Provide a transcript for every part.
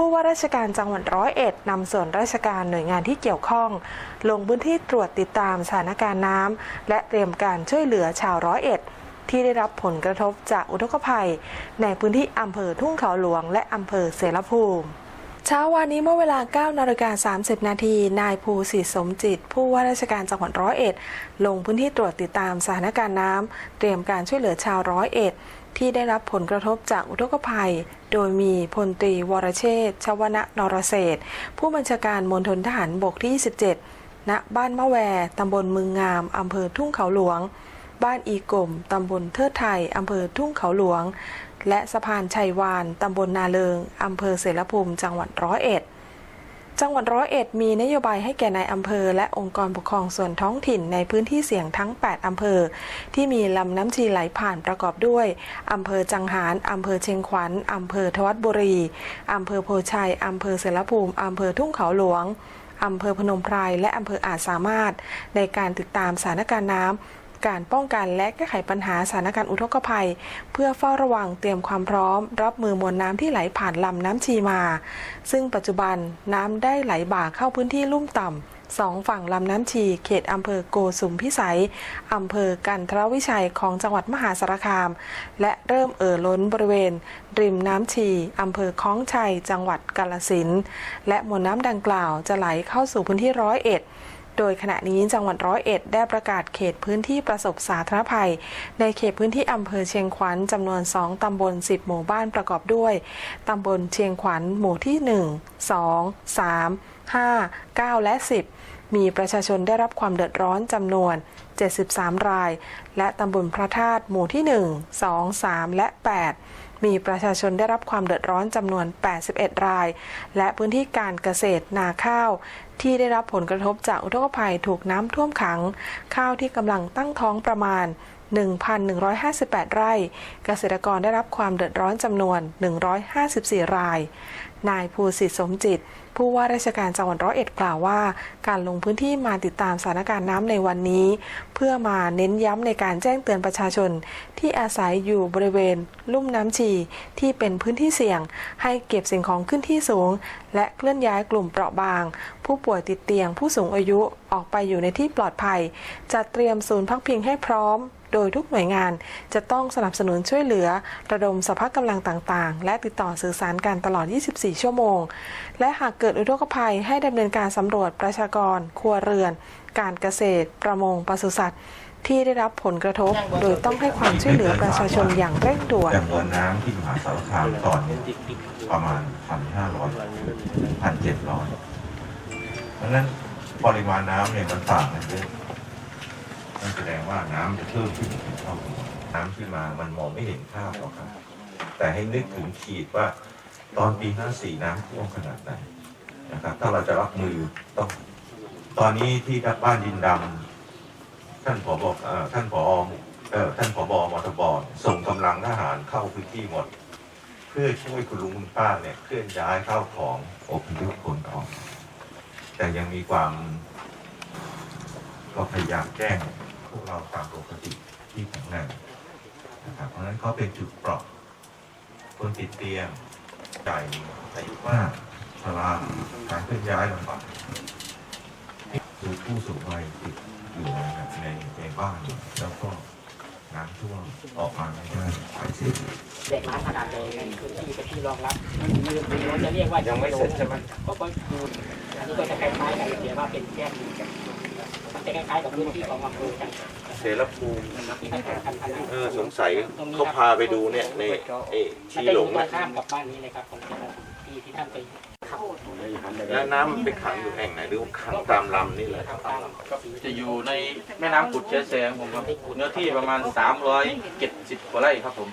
ผู้ว่าราชการจังหวัดร้อยเอ็ดนำส่วนราชการหน่วยงานที่เกี่ยวข้อง ลงพื้นที่ตรวจติดตามสถานการณ์น้ำและเตรียมการช่วยเหลือชาวร้อยเอ็ดที่ได้รับผลกระทบจากอุทกภัย ในพื้นที่อำเภอทุ่งเขาหลวง และอำเภอเสรภูมิ เช้าวันนี้เมื่อเวลา 9 นาฬิกา 30 นาที นายภูสิสมจิต ผู้ว่าราชการจังหวัดร้อยเอ็ด ลงพื้นที่ตรวจติดตามสถานการณ์น้ำ เตรียมการช่วยเหลือชาวร้อยเอ็ด ที่ได้รับผลกระทบจากอุทกภัย โดยมีพลตรีวรเชษฐ์ชวนะนรเศษ ผู้บัญชาการมณฑลทหารบกที่ 27 ณ บ้านมะแว ตำบลมึงงาม อำเภอทุ่งเขาหลวง บ้านอีกลมตำบลเทิดไทยอำเภอทุ่งเขาหลวง และสะพานชัยวาน ตำบลนาเลิง อำเภอเสรภูมิ จังหวัดร้อยเอ็ด จังหวัดร้อยเอ็ดมีนโยบายให้แก่นายอำเภอ และองค์กรปกครองส่วนท้องถิ่นในพื้นที่เสี่ยงทั้ง 8 อำเภอ ที่มีลำน้ำชีไหลผ่านประกอบด้วย อำเภอจังหาร อำเภอเชียงขวัญ อำเภอทวัดบุรี อำเภอโพชัย อำเภอเสรภูมิ อำเภอทุ่งเขาหลวงอำเภอพนมไพรและอำเภออาจสามารถ ในการติดตามสถานการณ์น้ำ การป้องกันและแก้ไขปัญหาสถานการณ์อุทกภัย เพื่อเฝ้าระวังเตรียมความพร้อม รับมือมวลน้ำที่ไหลผ่านลำน้ำชีมา ซึ่งปัจจุบันน้ำได้ไหลบ่าเข้าพื้นที่ลุ่มต่ำสองฝั่งลำน้ำชี เขตอำเภอโกสุมพิสัย อำเภอกันทรวิชัยของจังหวัดมหาสารคาม และเริ่มเอ่อล้นบริเวณ ริมน้ำชี อำเภอคล้องชัย จังหวัดกาลสิน และมวลน้ำดังกล่าวจะไหลเข้าสู่พื้นที่ร้อยเอ็ด โดยขณะนี้จังหวัดร้อยเอ็ดได้ประกาศเขตพื้นที่ประสบสาธารณภัย ในเขตพื้นที่อำเภอเชียงขวัญจำนวน 2 ตำบล 10 หมู่บ้านประกอบด้วย ตำบลเชียงขวัญหมู่ที่ 1 2 3 5 9 และ 10 มีประชาชนได้รับความเดือดร้อนจำนวน 73 ราย และตำบลพระธาตุหมู่ที่ 1 2 3 และ 8 มีประชาชนได้รับความเดือดร้อนจำนวน 81 ราย และพื้นที่การเกษตรนาข้าว ที่ได้รับผลกระทบจากอุทกภัยถูกน้ำท่วมขัง ข้าวที่กำลังตั้งท้องประมาณ 1,158 ไร่ เกษตรกรได้รับความเดือดร้อนจำนวน 154 ราย นายภูสิทธิสมจิต ผู้ว่าราชการจังหวัดร้อยเอ็ดกล่าวว่า การลงพื้นที่มาติดตามสถานการณ์น้ำในวันนี้ เพื่อมาเน้นย้ำในการแจ้งเตือนประชาชน ที่อาศัยอยู่บริเวณ ลุ่มน้ำชี ที่เป็นพื้นที่เสี่ยง ให้เก็บสิ่งของขึ้นที่สูง และเคลื่อนย้ายกลุ่มเปราะบาง ผู้ป่วยติดเตียงผู้สูงอายุออกไปอยู่ในที่ปลอดภัยจัดเตรียมศูนย์พักพิงให้พร้อม โดยทุกหน่วยงานจะต้องสนับสนุนช่วยเหลือ ระดมสภาพกำลังต่างๆ และติดต่อสื่อสารกันตลอด 24 ชั่วโมง และหากเกิดอุทกภัยให้ดำเนินการสำรวจประชากร ครัวเรือน การเกษตร ประมงปศุสัตว์ที่ได้รับผลกระทบ โดยต้องให้ความช่วยเหลือประชาชนอย่างเร่งด่วนจำนวนน้ำที่มหาสารคามตอนนี้ประมาณ 1,500 1,700 เพราะนั้นปริมาณน้ำเนี่ยมันต่างกันเยอะ นั่นแสดงว่าน้ำจะเพิ่มขึ้นเป็นเท่าน้ำที่มามันมองไม่เห็นภาพหรอกครับ แต่ให้นึกถึงขีดว่า ตอนปี54น้ำท่วมขนาดไหนนะครับ ถ้าเราจะรับมือต้องตอนนี้ที่บ้านดินดำท่านผบอ่อท่านผอเออท่านผบมทบส่งกำลังทหารเข้าพื้นที่หมด เพื่อช่วยคุณลุงคุณป้าเนี่ยเคลื่อนย้ายเข้าของอพยพคนออก แต่ยังมีความก็พยายามแจ้ง วกเราตามปกติที่แข็งแรงนะครับเพราะฉะนั้นเขาเป็นจุดเปราะคนติดเตียงใจอายุมากชราการเคลื่อนย้ายลำบากคือผู้สูงวัยติดอยู่ในในในบ้านแล้วก็น้ำท่วมออกมาไม่ได้ไปเสียเด็กร้านขนาดเลยในพื้นที่เป็นที่รองรับมันมีมันจะเรียกว่ายังไม่เสร็จใช่ไหมก็คืออันนี้ก็จะคล้ายๆกันเดี๋ยวว่าเป็นแก้มกัน จะคล้ายๆกับพื้นที่ของอำเภอกันเสรภูมิที่ให้กันขนาดเออสงสัยเขาพาไปดูเนี่ยในเอมันชีจะอหลยู่งตรนะงข้ามกับบ้านนี้เลยครับของที่ที่ท่านไปขับแล้วน้ำมันไปขังอยู่แห่งไหนหรือว่าขังตามลำนี่แหละทางตามจะอยู่ในแม่น้ำกุดเชื้อแสงผมครับเนื้อที่ประมาณ 370กว่าไร่ครับผม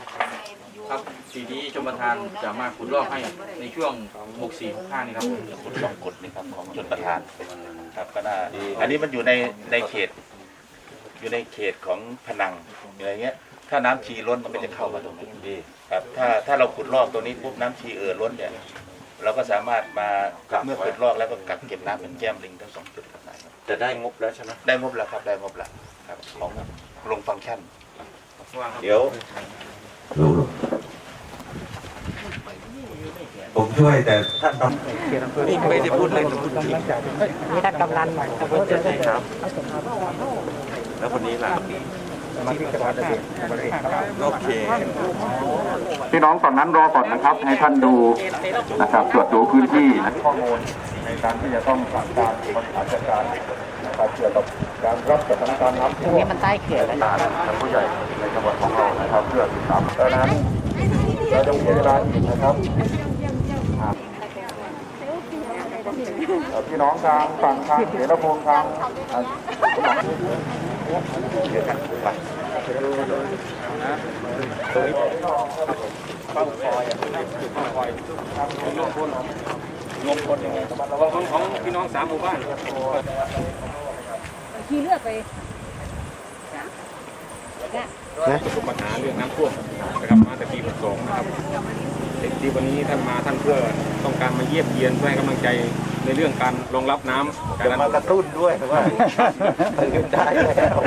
ครับปีนี้ชมประทานจะมาขุดลอกให้ในช่วง 64 65 นี่ครับผมขุดลองกดนี่ครับของชนประทาน ครับก็น่าอันนี้มันอยู่ในในเขต อยู่ในเขตของพนังอะไรเงี้ย ถ้าน้ำชีล้นมันก็จะเข้ามาตรงนี้ดีครับ ถ้าถ้าเราขุดลอกตรงนี้ปุ๊บน้ำชีเอ่อล้นเนี่ยเราก็สามารถมาเมื่อขุดลอกแล้วก็กักเก็บน้ำเป็นแก้มลิงทั้งสองจุดครับได้ครับจะได้งบแล้วใช่ไหมได้งบแล้วครับได้งบแล้วครับของลงฟังก์ชันเดี๋ยว รู้ ผมช่วยแต่ท่านต้องนี่ไม่ได้พูดเลยแต่พูดจริงนี่ท่านกำนันครับ แล้วคนนี้ล่ะโอเคพี่น้องฝั่งนั้นรอก่อนนะครับ ให้ท่านดูนะครับตรวจดูพื้นที่นะข้อมูลในการที่จะต้องสั่งการบริหารจัดการนะครับเกี่ยวกับการรับสถานการณ์น้ำท่วมนี่มันใต้เขื่อนแล้วทางผู้ใหญ่ในจังหวัดของเรานะครับเพื่อติดตามดังนั้นเราจะมีเวลาอีกนะครับอ่าเอ่อ พี่น้องทางฝั่งทางเสรภูมิทางอ่าของพี่น้องสามหมู่บ้านขี่เลือกไปประสบปัญหาเรื่องน้ำท่วมนะครับมาแต่ปี62นะครับแต่ที่วันนี้ท่านมาท่านเพื่อต้องการมาเยี่ยมเยียนเพื่อให้กำลังใจ ในเรื่องการรองรับน้ำจากนั้นมากระตุ้นด้วยว่าตื่นได้แล้ว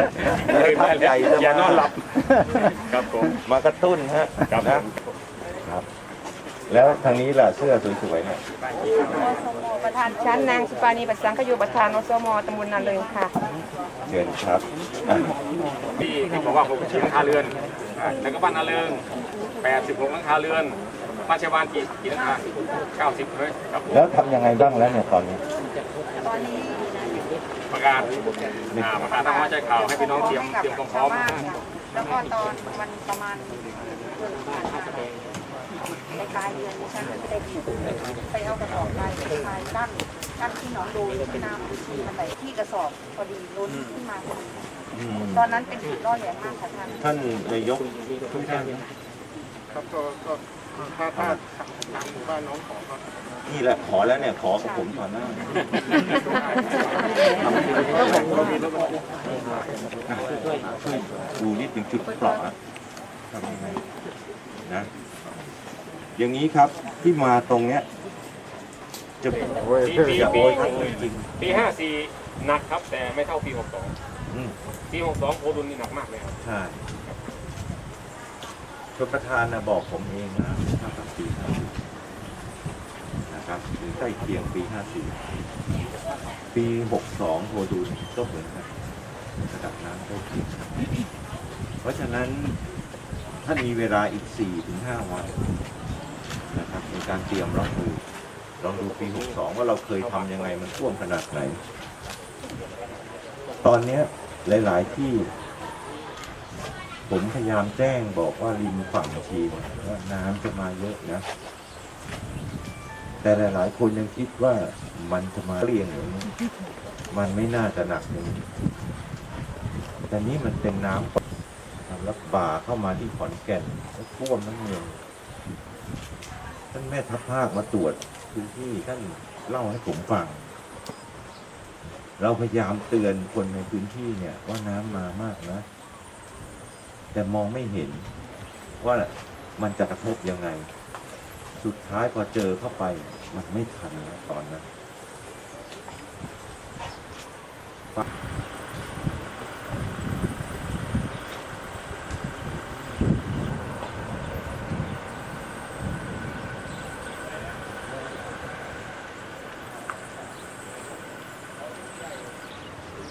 เลยมาแล้วอย่านอนหลับครับผมมากระตุ้นฮะครับผมนะครับ แล้วทางนี้ล่ะเสื้อสวยๆเนี่ยประธานชั้นนางสุปานีปัสสังขยูประธานอสมตำบลนาเริงค่ะเชิญครับอะที่ที่บอกว่า60หลังคาเรือนแล้วก็บ้านนาเริง86หลังคาเรือน บ้านชาวบ้านกี่กี่หลังคา90เลยครับแล้วทำยังไงบ้างแล้วเนี่ยตอนนี้ ตอนนี้ประกาศอ่าประกาศทางว่าใจข่าวให้พี่น้องเตรียมเตรียมความพร้อมนะฮะแล้วก็ตอนวันประมาณในปลายเดือนนี้ฉันไปไปเอากระสอบไปไปกั้นกั้นที่หนองดูที่น้ำที่มันไหลที่กระสอบพอดีล้นขึ้นมาพอดีตอนนั้นเป็นจุดร่อแหลมมากค่ะท่าน ท่านนายกทุกท่าน ครับก็ก็ ถ้าถ้าทางหมู่บ้านน้องขอก็นี่แหละขอแล้วเนี่ยขอกับผมตอนหน้าช่วยดูนิดถึงจุดเปราะอะทำยังไงนะอย่างนี้ครับที่มาตรงเนี้ย จะปีปีอย่าปีโวยครับจริงปีห้าสี่หนักครับ แต่ไม่เท่าปีหกสองอืมปีหกสองโคดุลนี่หนักมากเลยครับ ใช่ ชนประธานนะบอกผมเองนะห้าปีนะครับหรือใกล้เคียงปีห้าสี่ปีหกสองโพดูก็เหมือนกันระดับน้ำใกล้เคียงเพราะฉะนั้นท่านมีเวลาอีกสี่ถึงห้าวันนะครับในการเตรียมรับมือลองดูปีหกสองว่าเราเคยทำยังไงมันท่วมขนาดไหน ตอนเนี้ยหลาย ๆ ที่ ผมพยายามแจ้งบอกว่าริมฝั่งชีนว่าน้ำจะมาเยอะนะ แต่หลายๆคนยังคิดว่ามันจะมาเรียงอย่งมันไม่น่าจะหนักอย่างนี้แต่นี้มันเป็นน้ำแล้วบ่าเข้ามาที่ขอนแก่นแล้วท่วมน้ำเมืองท่านแม่ทัพภาคมาตรวจพื้นที่ท่านเล่าให้ผมฟัง เราพยายามเตือนคนในพื้นที่เนี่ยว่าน้ำมามากนะ แต่มองไม่เห็น ว่ามันจะกระทบยังไง สุดท้ายพอเจอเข้าไป มันไม่ทันแล้วตอนนั้น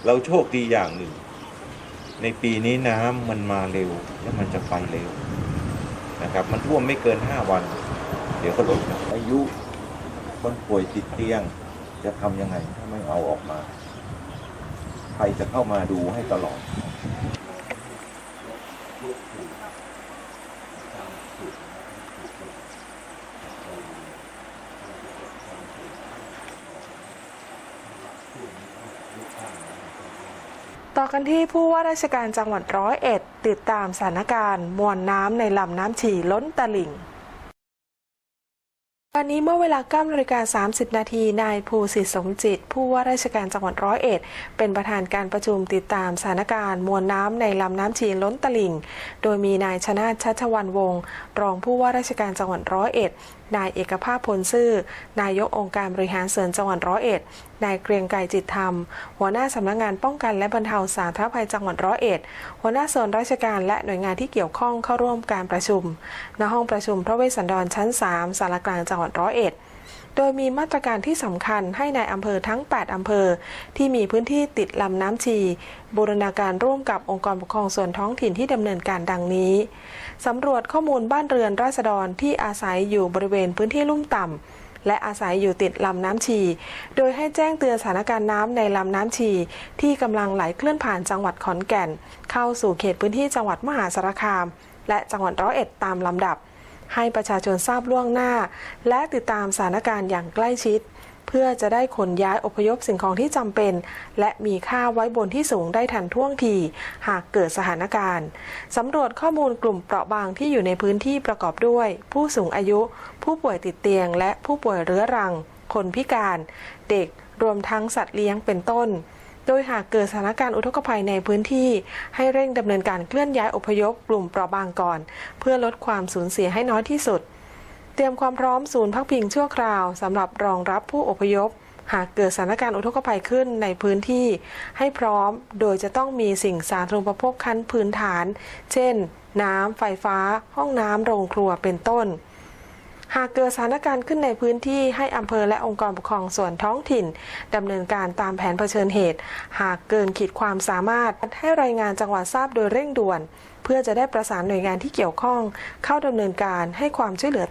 เราโชคดีอย่างหนึ่ง ในปีนี้น้ำมันมาเร็วและมันจะไปเร็วนะครับ มันท่วมไม่เกินห้าวัน เดี๋ยวก็ลดอายุคนป่วยติดเตียง จะทำยังไงถ้าไม่เอาออกมา ใครจะเข้ามาดูให้ตลอด ต่อกันที่ผู้ว่าราชการจังหวัดร้อยเอ็ด ติดตามสถานการณ์ มวลน้ำในลำน้ำฉี่ล้นตลิ่ง นี้เมื่อเวลา9นาฬิกา30 นาที นายภูสิทธิสมจิต ผู้ว่าราชการจังหวัดร้อยเอ็ด เป็นประธานการประชุมติดตามสถานการณ์มวลน้ำในลำน้ำชีล้นตลิ่ง โดยมีนายชนาชัชวันวงศ์รองผู้ว่าราชการจังหวัดร้อยเอ็ด นายเอกภาพพลซื่อ นายกองค์การบริหารส่วนจังหวัดร้อยเอ็ด นายเกรียงไกรจิตธรรม หัวหน้าสำนักงานป้องกันและบรรเทาสาธารณภัยจังหวัดร้อยเอ็ด หัวหน้าส่วนราชการและหน่วยงานที่เกี่ยวข้องเข้าร่วมการประชุม ณ ห้องประชุมพระเวสสันดรชั้น 3 สารกลางจังหวัดร้อยเอ็ดโดยมีมาตรการที่สำคัญให้ในายอำเภอทั้ง 8 อำเภอ ที่มีพื้นที่ติดลำน้ำชี บูรณาการร่วมกับองค์กรปกครองส่วนท้องถิ่นที่ดำเนินการดังนี้สำรวจข้อมูลบ้านเรือนราษฎรที่อาศัยอยู่บริเวณพื้นที่ลุ่มต่ำและอาศัยอยู่ติดลำน้ำชี โดยให้แจ้งเตือนสถานการณ์น้ำในลำน้ำชี ที่กำลังไหลเคลื่อนผ่านจังหวัดขอนแก่น เข้าสู่เขตพื้นที่จังหวัดมหาสารคาม และจังหวัดร้อยเอ็ดตามลำดับ ให้ประชาชนทราบล่วงหน้า และติดตามสถานการณ์อย่างใกล้ชิด เพื่อจะได้ขนย้ายอพยพสิ่งของที่จำเป็น และมีค่าไว้บนที่สูงได้ทันท่วงที หากเกิดสถานการณ์สำรวจข้อมูลกลุ่มเปราะบางที่อยู่ในพื้นที่ประกอบด้วย ผู้สูงอายุ ผู้ป่วยติดเตียง และผู้ป่วยเรื้อรัง คนพิการ เด็กรวมทั้งสัตว์เลี้ยงเป็นต้น โดยหากเกิดสถานการณ์อุทกภัยในพื้นที่ ให้เร่งดำเนินการเคลื่อนย้ายอพยพกลุ่มเปราะบางก่อน เพื่อลดความสูญเสียให้น้อยที่สุด เตรียมความพร้อมศูนย์พักพิงชั่วคราวสำหรับรองรับผู้อพยพ หากเกิดสถานการณ์อุทกภัยขึ้นในพื้นที่ ให้พร้อมโดยจะต้องมีสิ่งสาธารณูปโภคขั้นพื้นฐาน เช่น น้ำไฟฟ้า ห้องน้ำโรงครัวเป็นต้น หากเกิดสถานการณ์ขึ้นในพื้นที่ให้อำเภอและองค์กรปกครองส่วนท้องถิ่นดำเนินการตามแผนเผชิญเหตุ หากเกินขีดความสามารถให้รายงานจังหวัดทราบโดยเร่งด่วน เพื่อจะได้ประสานหน่วยงานที่เกี่ยวข้อง เข้าดำเนินการให้ความช่วยเหลือ